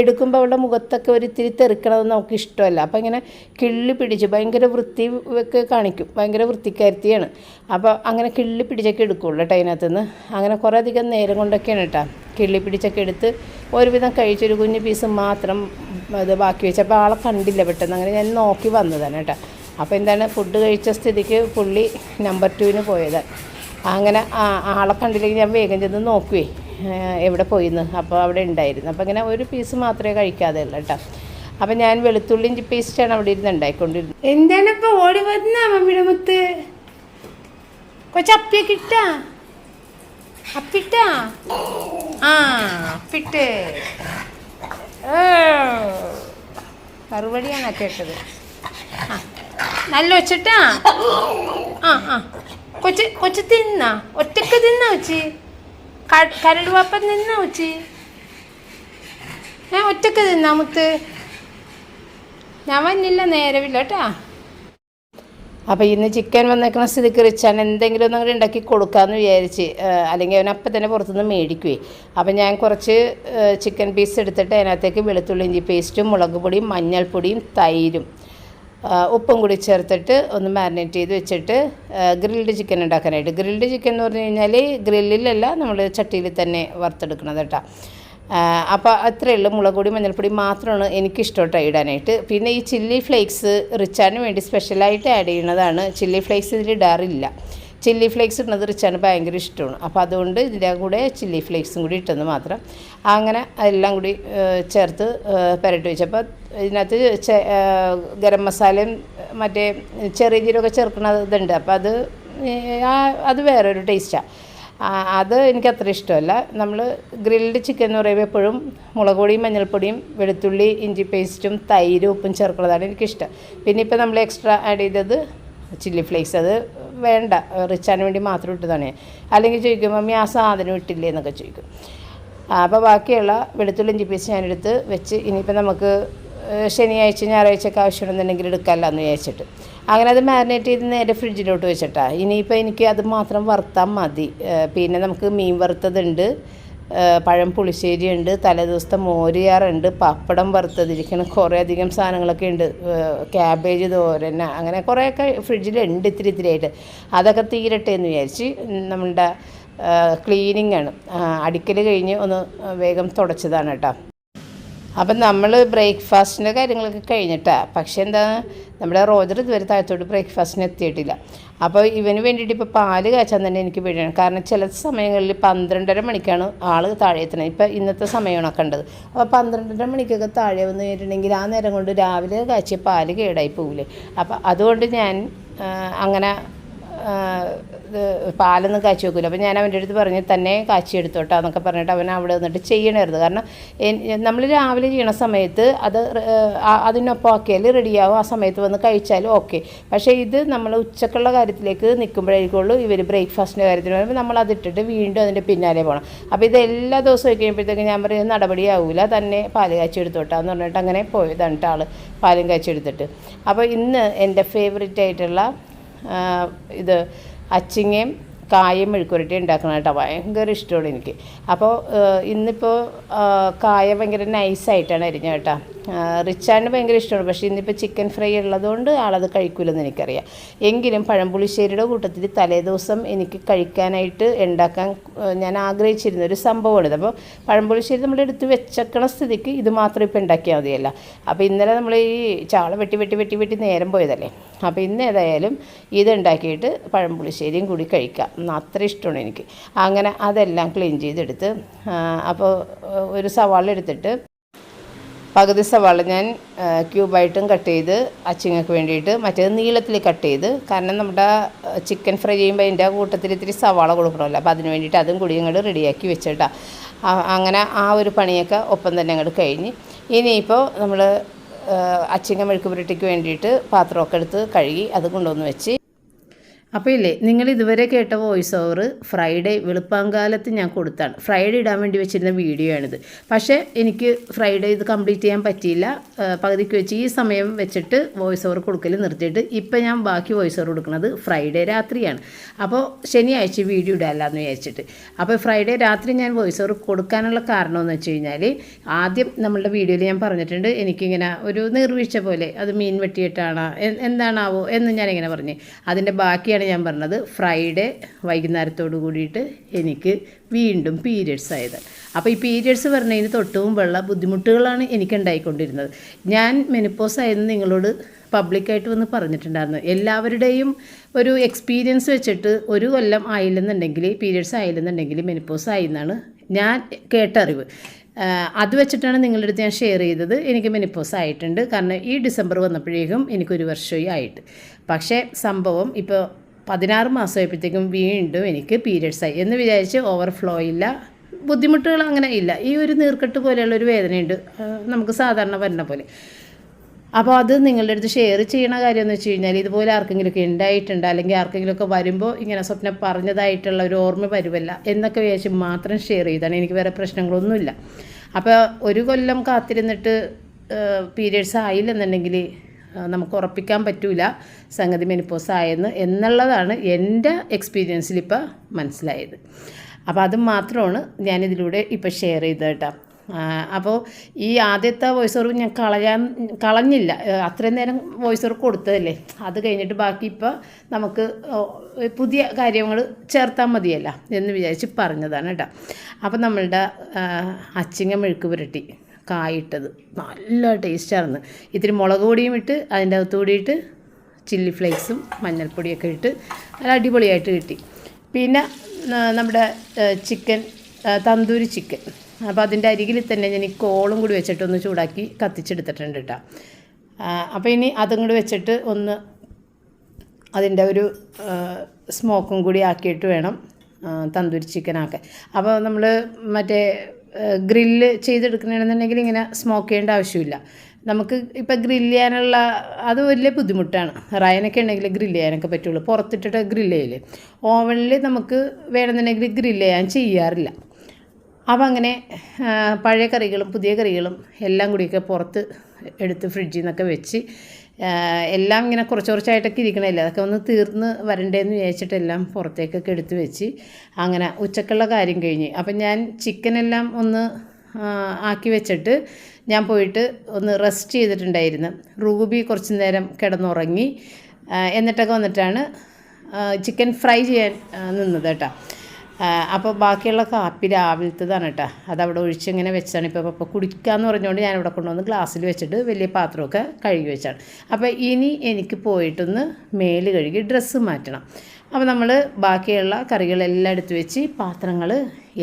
എടുക്കുമ്പോൾ അവളുടെ മുഖത്തൊക്കെ ഒരു ഇത്തിരി തെറുക്കണത് നമുക്ക് ഇഷ്ടമല്ല അപ്പോൾ ഇങ്ങനെ കിള്ളി പിടിച്ച് ഭയങ്കര വൃത്തി ഒക്കെ കാണിക്കും. ഭയങ്കര വൃത്തിക്കാരുത്തിയാണ്. അപ്പോൾ അങ്ങനെ കിള്ളി പിടിച്ചൊക്കെ എടുക്കുള്ളൂ കേട്ടോ അതിനകത്ത് നിന്ന് അങ്ങനെ കുറേ അധികം നേരം കൊണ്ടൊക്കെയാണ് കേട്ടോ കിള്ളി പിടിച്ചൊക്കെ എടുത്ത് ഒരുവിധം കഴിച്ചൊരു കുഞ്ഞു പീസ് മാത്രം അത് ബാക്കി വെച്ചപ്പോൾ ആളെ കണ്ടില്ല പെട്ടെന്ന്. അങ്ങനെ ഞാൻ നോക്കി വന്നതാണ് കേട്ടോ അപ്പോൾ എന്താണ് ഫുഡ് കഴിച്ച സ്ഥിതിക്ക് പുള്ളി നമ്പർ ടുവിന് പോയതാണ് അങ്ങനെ ആളെ കണ്ടില്ലെങ്കിൽ ഞാൻ വേഗം ചെന്ന് നോക്കുവേ. എവിടെ പോയിന്ന്? അപ്പോൾ അവിടെ ഉണ്ടായിരുന്നു. അപ്പോൾ ഇങ്ങനെ ഒരു പീസ് മാത്രമേ കഴിക്കാതെ ഉള്ളൂ കേട്ടോ. അപ്പം ഞാൻ വെളുത്തുള്ളി ഇഞ്ചി പേസ്റ്റാണ് അവിടെ ഇരുന്ന് ഉണ്ടായിക്കൊണ്ടിരുന്നത്. എന്താണ് ഇപ്പോൾ ഓടി വന്ന മമ്മിയുടെ മുത്ത്? കൊച്ചപ്പിയൊക്കെ ഇട്ടാ? അപ്പിട്ടാ? ആ അപ്പിട്ട്. മറുപടിയാണ് കേട്ടത്? നല്ല വെച്ചിട്ടാ? ആ ആ. കൊച്ച് കൊച്ചു തിന്ന? ഒറ്റയ്ക്ക് തിന്ന വെച്ച് കരടുവാപ്പൻ നിന്ന ഉച്ചി? ഞാൻ ഒറ്റയ്ക്ക് തിന്നാ മുത്ത്. ഞാൻ വന്നില്ല നേരമില്ല കേട്ടാ. അപ്പോൾ ഇന്ന് ചിക്കൻ വന്നേക്കുന്ന സ്ഥിതിക്ക് റിച്ചാൻ എന്തെങ്കിലും ഒന്നും കൂടി ഉണ്ടാക്കി കൊടുക്കാമെന്ന് വിചാരിച്ച് അല്ലെങ്കിൽ അവൻ അപ്പം തന്നെ പുറത്തുനിന്ന് മേടിക്കുവേ. അപ്പം ഞാൻ കുറച്ച് ചിക്കൻ പീസ് എടുത്തിട്ട് അതിനകത്തേക്ക് വെളുത്തുള്ളി ഇഞ്ചി പേസ്റ്റും മുളക് പൊടിയും മഞ്ഞൾപ്പൊടിയും തൈരും ഉപ്പും കൂടി ചേർത്തിട്ട് ഒന്ന് മാരിനേറ്റ് ചെയ്ത് വെച്ചിട്ട് ഗ്രിൽഡ് ചിക്കൻ ഉണ്ടാക്കാനായിട്ട്. ഗ്രിൽഡ് ചിക്കൻ എന്ന് പറഞ്ഞു കഴിഞ്ഞാൽ ഗ്രില്ലിലല്ല നമ്മൾ ചട്ടിയിൽ തന്നെ വറുത്തെടുക്കണത് കേട്ടോ. അപ്പോൾ അത്രയേ ഉള്ളൂ. മുളക് പൊടി മഞ്ഞൾപ്പൊടി മാത്രമാണ് എനിക്കിഷ്ടം കേട്ടോ ഇടാനായിട്ട്. പിന്നെ ഈ ചില്ലി ഫ്ലേക്സ് റിച്ചാന് വേണ്ടി സ്പെഷ്യലായിട്ട് ആഡ് ചെയ്യുന്നതാണ്. ചില്ലി ഫ്ലേക്സ് ഇതിൽ ഇടാറില്ല ചില്ലി ഫ്ലേക്സ് ഇടുന്നത് റിച്ചാണ് ഭയങ്കര ഇഷ്ടമാണ്. അപ്പോൾ അതുകൊണ്ട് ഇതിന്റെ കൂടെ ചില്ലി ഫ്ലേക്സും കൂടി ഇട്ടെന്ന് മാത്രം. അങ്ങനെ എല്ലാം കൂടി ചേർത്ത് പുരട്ടി വെച്ചപ്പോൾ ഇതിനകത്ത് ഗരം മസാലയും മറ്റേ ചെറിയ ജീരകമൊക്കെ ഇതുണ്ട്. അപ്പോൾ അത് അത് വേറൊരു ടേസ്റ്റാണ് അത് എനിക്ക് അത്ര ഇഷ്ടമല്ല. നമ്മൾ ഗ്രിൽഡ് ചിക്കൻ എന്ന് പറയുമ്പോൾ എപ്പോഴും മുളക് പൊടിയും മഞ്ഞൾപ്പൊടിയും വെളുത്തുള്ളി ഇഞ്ചി പേസ്റ്റും തൈരും ഉപ്പും ചേർക്കുന്നതാണ് എനിക്കിഷ്ടം. പിന്നെ ഇപ്പോൾ നമ്മൾ എക്സ്ട്രാ ആഡ് ചെയ്തത് ചില്ലി ഫ്ലേക്സ്. അത് വേണ്ട റിച്ചാന് വേണ്ടി മാത്രം ഇട്ടതാണ് അല്ലെങ്കിൽ ചോദിക്കും മമ്മി ആ സാധനം ഇട്ടില്ലേ? എന്നൊക്കെ ചോദിക്കും. അപ്പോൾ ബാക്കിയുള്ള വെളുത്തുള്ളി ഇഞ്ചി പേസ്റ്റ് ഞാനെടുത്ത് വെച്ച് ഇനിയിപ്പോൾ നമുക്ക് ശനിയാഴ്ച ശനിയാഴ്ച ഞായറാഴ്ചയൊക്കെ ആവശ്യമുണ്ടെന്നുണ്ടെങ്കിൽ എടുക്കാമല്ലോ എന്ന് വിചാരിച്ചിട്ട്. അങ്ങനെ അത് മാരിനേറ്റ് ചെയ്ത് നേരെ ഫ്രിഡ്ജിലോട്ട് വെച്ചിട്ടാണ് ഇനിയിപ്പോൾ എനിക്ക് അത് മാത്രം വറുത്താൽ മതി. പിന്നെ നമുക്ക് മീൻ വറുത്തതുണ്ട്. പഴം പുളിശ്ശേരി ഉണ്ട് തലേദിവസത്തെ മോരിയാറുണ്ട് പപ്പടം വറുത്തതിരിക്കണം കുറേ അധികം സാധനങ്ങളൊക്കെ ഉണ്ട്. ക്യാബേജ് തോരൻ അങ്ങനെ കുറേയൊക്കെ ഫ്രിഡ്ജിലുണ്ട് ഇത്തിരി ഇത്തിരി ആയിട്ട്. അതൊക്കെ തീരട്ടെ എന്ന് വിചാരിച്ച് നമ്മളുടെ ക്ലീനിങ് ആണ്. അടിക്കൽ കഴിഞ്ഞ് ഒന്ന് വേഗം തുടച്ചതാണ് കേട്ടോ. അപ്പം നമ്മൾ ബ്രേക്ക്ഫാസ്റ്റിന്റെ കാര്യങ്ങളൊക്കെ കഴിഞ്ഞിട്ടാ. പക്ഷേ എന്താ നമ്മുടെ റോജർ ഇതുവരെ താഴത്തോട്ട് ബ്രേക്ക്ഫാസ്റ്റിന് എത്തിയിട്ടില്ല. അപ്പോൾ ഇവന് വേണ്ടിയിട്ട് ഇപ്പോൾ പാൽ കാച്ചാൻ തന്നെ എനിക്ക് പേടിയാണ്. കാരണം ചില സമയങ്ങളിൽ പന്ത്രണ്ടര മണിക്കാണ് ആൾ താഴെ എത്തുന്നത് ഇപ്പോൾ ഇന്നത്തെ സമയമാണ് കണ്ടത്. അപ്പോൾ പന്ത്രണ്ടര മണിക്കൊക്കെ താഴെ വന്ന് കഴിഞ്ഞിട്ടുണ്ടെങ്കിൽ ആ നേരം കൊണ്ട് രാവിലെ കാച്ചിയ പാൽ കേടായി പോകില്ലേ അപ്പോൾ അതുകൊണ്ട് ഞാൻ അങ്ങനെ പാലൊന്നും കാച്ചി വെക്കില്ല അപ്പോൾ ഞാൻ അവന്റെ അടുത്ത് പറഞ്ഞ് തന്നെ കാച്ചി എടുത്തോട്ടോ എന്നൊക്കെ പറഞ്ഞിട്ട് അവൻ അവിടെ നിന്നിട്ട് ചെയ്യണമായിരുന്നു കാരണം നമ്മൾ രാവിലെ ചെയ്യണ സമയത്ത് അത് അതിനൊപ്പം ആക്കിയാൽ റെഡിയാവും. ആ സമയത്ത് വന്ന് കഴിച്ചാലും ഓക്കെ. പക്ഷേ ഇത് നമ്മൾ ഉച്ചക്കുള്ള കാര്യത്തിലേക്ക് നിൽക്കുമ്പോഴായിരിക്കുള്ളൂ ഇവർ ബ്രേക്ക്ഫാസ്റ്റിന്റെ കാര്യത്തിന് വരുമ്പോൾ നമ്മൾ അതിട്ടിട്ട് വീണ്ടും അതിന്റെ പിന്നാലെ പോകണം അപ്പോൾ ഇത് എല്ലാ ദിവസവും കഴിക്കുമ്പോഴത്തേക്കും ഞാൻ പറയും നടപടിയാവില്ല തന്നെ പാൽ കാച്ചി എടുത്തോട്ടാന്ന് പറഞ്ഞിട്ട് അങ്ങനെ പോയതാണ് ആൾ പാലും കാച്ചി എടുത്തിട്ട്. അപ്പോൾ ഇന്ന് എന്റെ ഫേവറേറ്റ് ആയിട്ടുള്ള ഇത് അച്ചിങ്ങയും കായം മെഴുക്കുരട്ടി ഉണ്ടാക്കണം കേട്ടോ. ഭയങ്കര ഇഷ്ടമാണ് എനിക്ക്. അപ്പോൾ ഇന്നിപ്പോൾ കായ ഭയങ്കര നൈസായിട്ടാണ് അരിഞ്ഞ കേട്ടോ. റിച്ചാണ്ട് ഭയങ്കര ഇഷ്ടമാണ്. പക്ഷേ ഇന്നിപ്പോൾ ചിക്കൻ ഫ്രൈ ഉള്ളതുകൊണ്ട് ആളത് കഴിക്കില്ലെന്ന് എനിക്കറിയാം. എങ്കിലും പഴംപുളിശ്ശേരിയുടെ കൂട്ടത്തിൽ തലേദിവസം എനിക്ക് കഴിക്കാനായിട്ട് ഉണ്ടാക്കാൻ ഞാൻ ആഗ്രഹിച്ചിരുന്ന ഒരു സംഭവമാണിത്. അപ്പോൾ പഴംപുളിശ്ശേരി നമ്മൾ എടുത്ത് വെച്ചേക്കണ സ്ഥിതിക്ക് ഇത് മാത്രം ഇപ്പോൾ ഉണ്ടാക്കിയാൽ മതിയല്ല. അപ്പോൾ ഇന്നലെ നമ്മൾ ഈ ചാള വെട്ടി വെട്ടി വെട്ടി വെട്ടി നേരം പോയതല്ലേ? അപ്പോൾ ഇന്ന് ഏതായാലും ഇത് ഉണ്ടാക്കിയിട്ട് പഴംപുളിശ്ശേരിയും കൂടി കഴിക്കാം. അത്ര ഇഷ്ടമാണ് എനിക്ക്. അങ്ങനെ അതെല്ലാം ക്ലീൻ ചെയ്തെടുത്ത് അപ്പോൾ ഒരു സവാള എടുത്തിട്ട് പകുതി സവാള ഞാൻ ക്യൂബായിട്ടും കട്ട് ചെയ്ത് അച്ചിങ്ങക്ക് വേണ്ടിയിട്ട് മറ്റേത് നീളത്തിൽ കട്ട് ചെയ്ത് കാരണം നമ്മുടെ ചിക്കൻ ഫ്രൈ ചെയ്യുമ്പോൾ അതിന്റെ കൂട്ടത്തിൽ ഇത്തിരി സവാള കൊടുക്കണമല്ലോ. അപ്പോൾ അതിന് വേണ്ടിയിട്ട് അതും കൂടി ഇങ്ങോട്ട് റെഡിയാക്കി വെച്ചിട്ടാ. അങ്ങനെ ആ ഒരു പണിയൊക്കെ ഒപ്പം തന്നെ അങ്ങോട്ട് കഴിഞ്ഞ്. ഇനിയിപ്പോൾ നമ്മൾ അച്ചിങ്ങ മെഴുക്ക് പുരട്ടിക്ക് വേണ്ടിയിട്ട് പാത്രമൊക്കെ എടുത്ത് കഴുകി അത് കൊണ്ടുവന്ന് വെച്ച് അപ്പോൾ ഇല്ലേ നിങ്ങൾ ഇതുവരെ കേട്ട വോയിസ് ഓവർ ഫ്രൈഡേ വെളുപ്പാങ്കാലത്ത് ഞാൻ കൊടുത്താണ്. ഫ്രൈഡേ ഇടാൻ വേണ്ടി വെച്ചിരുന്ന വീഡിയോ ആണിത് പക്ഷേ എനിക്ക് ഫ്രൈഡേ ഇത് കംപ്ലീറ്റ് ചെയ്യാൻ പറ്റിയില്ല. പകുതിക്ക് വെച്ച് ഈ സമയം വെച്ചിട്ട് വോയിസ് ഓവർ കൊടുക്കൽ നിർത്തിയിട്ട് ഇപ്പം ഞാൻ ബാക്കി വോയിസ് ഓവർ കൊടുക്കുന്നത് ഫ്രൈഡേ രാത്രിയാണ്. അപ്പോൾ ശനിയാഴ്ച വീഡിയോ ഇടാമല്ലാന്ന് വിചാരിച്ചിട്ട്. അപ്പോൾ ഫ്രൈഡേ രാത്രി ഞാൻ വോയിസ് ഓവർ കൊടുക്കാനുള്ള കാരണമെന്ന് വെച്ച് കഴിഞ്ഞാൽ ആദ്യം നമ്മളുടെ വീഡിയോയിൽ ഞാൻ പറഞ്ഞിട്ടുണ്ട് എനിക്കിങ്ങനെ ഒരു നിർവീഴ്ച പോലെ അത് മീൻ വെട്ടിയിട്ടാണ് എന്താണാവോ എന്ന് ഞാനിങ്ങനെ പറഞ്ഞ്. അതിന്റെ ബാക്കിയാണ് ഞാൻ പറഞ്ഞത്. ഫ്രൈഡേ വൈകുന്നേരത്തോട് കൂടിയിട്ട് എനിക്ക് വീണ്ടും പീരിയഡ്സ് ആയത്. അപ്പോൾ ഈ പീരിയഡ്സ് പറഞ്ഞതിന് തൊട്ട് മുമ്പുള്ള ബുദ്ധിമുട്ടുകളാണ് എനിക്ക് ഉണ്ടായിക്കൊണ്ടിരുന്നത്. ഞാൻ മെനിപ്പോസ് ആയിരുന്നു നിങ്ങളോട് പബ്ലിക്കായിട്ട് വന്ന് പറഞ്ഞിട്ടുണ്ടായിരുന്നു. എല്ലാവരുടെയും ഒരു എക്സ്പീരിയൻസ് വെച്ചിട്ട് ഒരു കൊല്ലം ആയില്ലെന്നുണ്ടെങ്കിൽ പീരിയഡ്സ് ആയില്ലെന്നുണ്ടെങ്കിൽ മെനിപ്പോസ് ആയി എന്നാണ് ഞാൻ കേട്ടറിവ് അത് വെച്ചിട്ടാണ് നിങ്ങളുടെ അടുത്ത് ഞാൻ ഷെയർ ചെയ്തത്. എനിക്ക് മെനിപ്പോസ് ആയിട്ടുണ്ട്. കാരണം ഈ ഡിസംബർ വന്നപ്പോഴേക്കും എനിക്കൊരു വർഷമായി ആയിട്ട്. പക്ഷേ സംഭവം ഇപ്പോൾ പതിനാറ് മാസമായപ്പോഴത്തേക്കും വീണ്ടും എനിക്ക് പീരിയഡ്സ് ആയി എന്ന് വിചാരിച്ച് ഓവർഫ്ലോ ഇല്ല. ബുദ്ധിമുട്ടുകൾ അങ്ങനെ ഇല്ല. ഈ ഒരു നീർക്കെട്ട് പോലെയുള്ള ഒരു വേദനയുണ്ട്. നമുക്ക് സാധാരണ വരുന്ന പോലെ. അപ്പോൾ അത് നിങ്ങളുടെ അടുത്ത് ഷെയർ ചെയ്യണ കാര്യം എന്ന് വെച്ച് കഴിഞ്ഞാൽ ഇതുപോലെ ആർക്കെങ്കിലുമൊക്കെ ഉണ്ടായിട്ടുണ്ട്? അല്ലെങ്കിൽ ആർക്കെങ്കിലുമൊക്കെ വരുമ്പോൾ ഇങ്ങനെ സ്വപ്നം പറഞ്ഞതായിട്ടുള്ള ഒരു ഓർമ്മ വരുമല്ല എന്നൊക്കെ വിചാരിച്ച് മാത്രം ഷെയർ ചെയ്താണ്. എനിക്ക് വേറെ പ്രശ്നങ്ങളൊന്നുമില്ല. അപ്പോൾ ഒരു കൊല്ലം കാത്തിരുന്നിട്ട് പീരിയഡ്സ് ആയില്ലെന്നുണ്ടെങ്കിൽ നമുക്ക് ഉറപ്പിക്കാൻ പറ്റൂല സംഗതി മെനിപ്പോസ് ആയെന്ന് എന്നുള്ളതാണ് എന്റെ എക്സ്പീരിയൻസിൽ ഇപ്പോൾ മനസ്സിലായത്. അപ്പോൾ അത് മാത്രമാണ് ഞാനിതിലൂടെ ഇപ്പോൾ ഷെയർ ചെയ്തത് കേട്ടോ. അപ്പോൾ ഈ ആദ്യത്തെ വോയിസ് ഓർവ് ഞാൻ കളയാൻ കളഞ്ഞില്ല. അത്രയും നേരം വോയിസ് ഓർവ് കൊടുത്തതല്ലേ? അത് കഴിഞ്ഞിട്ട് ബാക്കി ഇപ്പോൾ നമുക്ക് പുതിയ കാര്യങ്ങൾ ചേർത്താൽ മതിയല്ല എന്ന് വിചാരിച്ച് പറഞ്ഞതാണ് കേട്ടോ. അപ്പോൾ നമ്മളുടെ അച്ചിങ്ങ മെഴുക്ക് പുരട്ടി കായിട്ടത്. നല്ല ടേസ്റ്റായിരുന്നു. ഇത്തിരി മുളക് പൊടിയും ഇട്ട് അതിന്റെ അകത്ത് കൂടിയിട്ട് ചില്ലി ഫ്ലേക്സും മഞ്ഞൾപ്പൊടിയൊക്കെ ഇട്ട് നല്ല അടിപൊളിയായിട്ട് കിട്ടി. പിന്നെ നമ്മുടെ ചിക്കൻ തന്തൂരി ചിക്കൻ. അപ്പോൾ അതിന്റെ അരികിൽ തന്നെ ഞാൻ ഈ കോളും കൂടി വെച്ചിട്ട് ഒന്ന് ചൂടാക്കി കത്തിച്ചെടുത്തിട്ടുണ്ട് കേട്ടോ. അപ്പോൾ ഇനി അതും കൂടി വെച്ചിട്ട് ഒന്ന് അതിന്റെ ഒരു സ്മോക്കും കൂടി ആക്കിയിട്ട് വേണം തന്തൂരി ചിക്കനാക്കാൻ അപ്പോൾ നമ്മൾ മറ്റേ ഗ്രില്ല് ചെയ്തെടുക്കണമെന്നുണ്ടെങ്കിൽ ഇങ്ങനെ സ്മോക്ക് ചെയ്യേണ്ട ആവശ്യമില്ല. നമുക്ക് ഇപ്പം ഗ്രില്ല് ചെയ്യാനുള്ള അത് വലിയ ബുദ്ധിമുട്ടാണ്. റയനൊക്കെ ഉണ്ടെങ്കിൽ ഗ്രില്ല് ചെയ്യാനൊക്കെ പറ്റുള്ളൂ. പുറത്തിട്ടിട്ട് ഗ്രില്ല് ചെയ്യില്ലേ ഓവനിൽ നമുക്ക് വേണമെന്നുണ്ടെങ്കിൽ ഗ്രില്ല് ചെയ്യാൻ ചെയ്യാറില്ല. അപ്പം അങ്ങനെ പഴയ കറികളും പുതിയ കറികളും എല്ലാം കൂടിയൊക്കെ പുറത്ത് എടുത്ത് ഫ്രിഡ്ജിൽ നിന്നൊക്കെ വെച്ച് എല്ലാം ഇങ്ങനെ കുറച്ച് കുറച്ചായിട്ടൊക്കെ ഇരിക്കണമല്ലേ അതൊക്കെ ഒന്ന് തീർന്ന് വരണ്ടേന്ന് വിചാരിച്ചിട്ട് എല്ലാം പുറത്തേക്കൊക്കെ എടുത്തു വെച്ച് അങ്ങനെ ഉച്ചക്കുള്ള കാര്യം കഴിഞ്ഞ്. അപ്പം ഞാൻ ചിക്കനെല്ലാം ഒന്ന് ആക്കി വെച്ചിട്ട് ഞാൻ പോയിട്ട് ഒന്ന് റെസ്റ്റ് ചെയ്തിട്ടുണ്ടായിരുന്നു. റൂബി കുറച്ച് നേരം കിടന്നുറങ്ങി. എന്നിട്ടൊക്കെ വന്നിട്ടാണ് ചിക്കൻ ഫ്രൈ ചെയ്യാൻ നിന്നത് കേട്ടോ. അപ്പോൾ ബാക്കിയുള്ള കാപ്പി രാവിലത്തേതാണ് കേട്ടോ. അതവിടെ ഒഴിച്ചിങ്ങനെ വെച്ചാണ്. ഇപ്പോൾ അപ്പോൾ കുടിക്കാമെന്ന് പറഞ്ഞുകൊണ്ട് ഞാനിവിടെ കൊണ്ടുവന്ന് ഗ്ലാസ്സിൽ വെച്ചിട്ട് വലിയ പാത്രമൊക്കെ കഴുകി വെച്ചാണ്. അപ്പോൾ ഇനി എനിക്ക് പോയിട്ടൊന്ന് മേൽ കഴുകി ഡ്രസ്സ് മാറ്റണം. അപ്പോൾ നമ്മൾ ബാക്കിയുള്ള കറികളെല്ലാം എടുത്ത് വെച്ച് പാത്രങ്ങൾ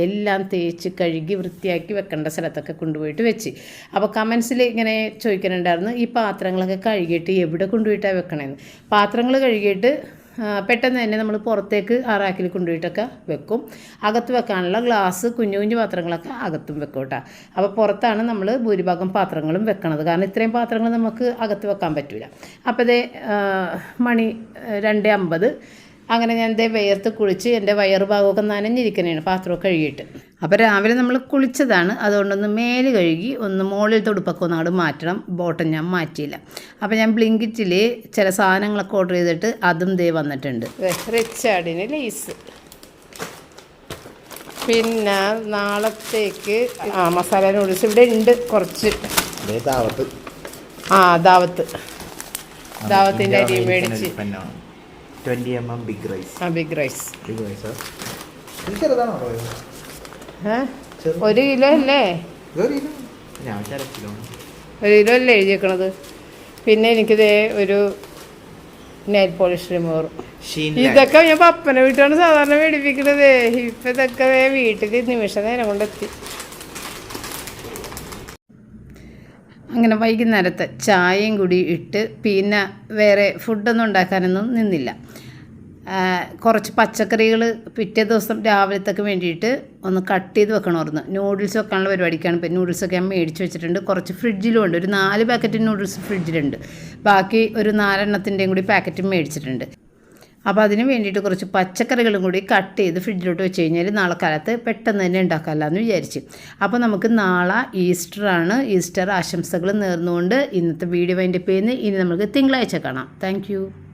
എല്ലാം തേച്ച് കഴുകി വൃത്തിയാക്കി വെക്കേണ്ട സ്ഥലത്തൊക്കെ കൊണ്ടുപോയിട്ട് വെച്ച്. അപ്പോൾ കമൻസിൽ ഇങ്ങനെ ചോദിക്കുന്നുണ്ടായിരുന്നു ഈ പാത്രങ്ങളൊക്കെ കഴുകിയിട്ട് എവിടെ കൊണ്ടുപോയിട്ടാണ് വെക്കണമെന്ന് പാത്രങ്ങൾ കഴുകിയിട്ട് പെട്ടെന്ന് തന്നെ നമ്മൾ പുറത്തേക്ക് ആ റാക്കിൽ കൊണ്ടുപോയിട്ടൊക്കെ വെക്കും. അകത്ത് വെക്കാനുള്ള ഗ്ലാസ് കുഞ്ഞു കുഞ്ഞു പാത്രങ്ങളൊക്കെ അകത്തും വെക്കും കേട്ടോ. അപ്പോൾ പുറത്താണ് നമ്മൾ ഭൂരിഭാഗം പാത്രങ്ങളും വെക്കണത്. കാരണം ഇത്രയും പാത്രങ്ങൾ നമുക്ക് അകത്ത് വെക്കാൻ പറ്റില്ല അപ്പോൾ മണി രണ്ട് അമ്പത്. അങ്ങനെ ഞാൻ ദേ വെയർത്ത് കുളിച്ച് എന്റെ വയറ് ഭാഗമൊക്കെ നനഞ്ഞിരിക്കണേണ് പാത്രമൊക്കെ കഴുകിയിട്ട്. അപ്പോൾ രാവിലെ നമ്മൾ കുളിച്ചതാണ് അതുകൊണ്ടൊന്ന് മേൽ കഴുകി ഒന്ന് മുകളിൽ തൊടുപ്പൊക്കെ ഒന്ന് അങ്ങോട്ട് മാറ്റണം. ബോട്ടം ഞാൻ മാറ്റിയില്ല. അപ്പോൾ ഞാൻ ബ്ലിങ്കിറ്റിൽ ചില സാധനങ്ങളൊക്കെ ഓർഡർ ചെയ്തിട്ട് അതും ദേ വന്നിട്ടുണ്ട്. റിച്ചാർഡിന് ലേസ്. പിന്നെ നാളത്തേക്ക് ആ മസാല നൂഡിൽസ് ഇവിടെ ഉണ്ട് കുറച്ച്. ആ ദാവത്ത്. ദാവത്തിന്റെ അരി മേടിച്ച്. Twenty M M big rice ആ ബിഗ് റൈസ് ബിഗ് റൈസ് ചെറുതാണോ ഒരു കിലോ അല്ലേ? ഞാൻ അര കിലോ. ഒരു കിലോ അല്ലേ എഴുതിയേക്കണത്? പിന്നെ എനിക്കിതേ ഒരു നെയിൽ പോളിഷ് റിമൂവർ ഇതൊക്കെ ഞാൻ പപ്പനെ വീട്ടാണ് സാധാരണ മേടിപ്പിക്കണത്. ഇപ്പൊ ഇതൊക്കെ വീട്ടിൽ നിമിഷ നേരം കൊണ്ടെത്തി. അങ്ങനെ വൈകുന്നേരത്തെ ചായയും കൂടി ഇട്ട് പിന്നെ വേറെ ഫുഡൊന്നും ഉണ്ടാക്കാനൊന്നും നിന്നില്ല. കുറച്ച് പച്ചക്കറികൾ പിറ്റേ ദിവസം രാവിലത്തേക്ക് വേണ്ടിയിട്ട് ഒന്ന് കട്ട് ചെയ്ത് വെക്കണമായിരുന്നു നൂഡിൽസ് വെക്കാനുള്ള പരിപാടിക്കാണ്. ഇപ്പം നൂഡിൽസൊക്കെ ഞാൻ മേടിച്ച് വെച്ചിട്ടുണ്ട്. കുറച്ച് ഫ്രിഡ്ജിലും ഉണ്ട്. ഒരു നാല് പാക്കറ്റ് നൂഡിൽസ് ഫ്രിഡ്ജിലുണ്ട് ബാക്കി ഒരു നാലെണ്ണത്തിന്റെയും കൂടി പാക്കറ്റും മേടിച്ചിട്ടുണ്ട്. അപ്പോൾ അതിന് വേണ്ടിയിട്ട് കുറച്ച് പച്ചക്കറികളും കൂടി കട്ട് ചെയ്ത് ഫ്രിഡ്ജിലോട്ട് വെച്ച് കഴിഞ്ഞാൽ നാളെ കാലത്ത് പെട്ടെന്ന് തന്നെ ഉണ്ടാക്കാമല്ലോ എന്ന് വിചാരിച്ചു. അപ്പോൾ നമുക്ക് നാളെ ഈസ്റ്ററാണ് ഈസ്റ്റർ ആശംസകൾ നേർന്നുകൊണ്ട് ഇന്നത്തെ വീഡിയോ അതിന്റെ പേരിന് ഇനി നമുക്ക് തിങ്കളാഴ്ച കാണാം. താങ്ക്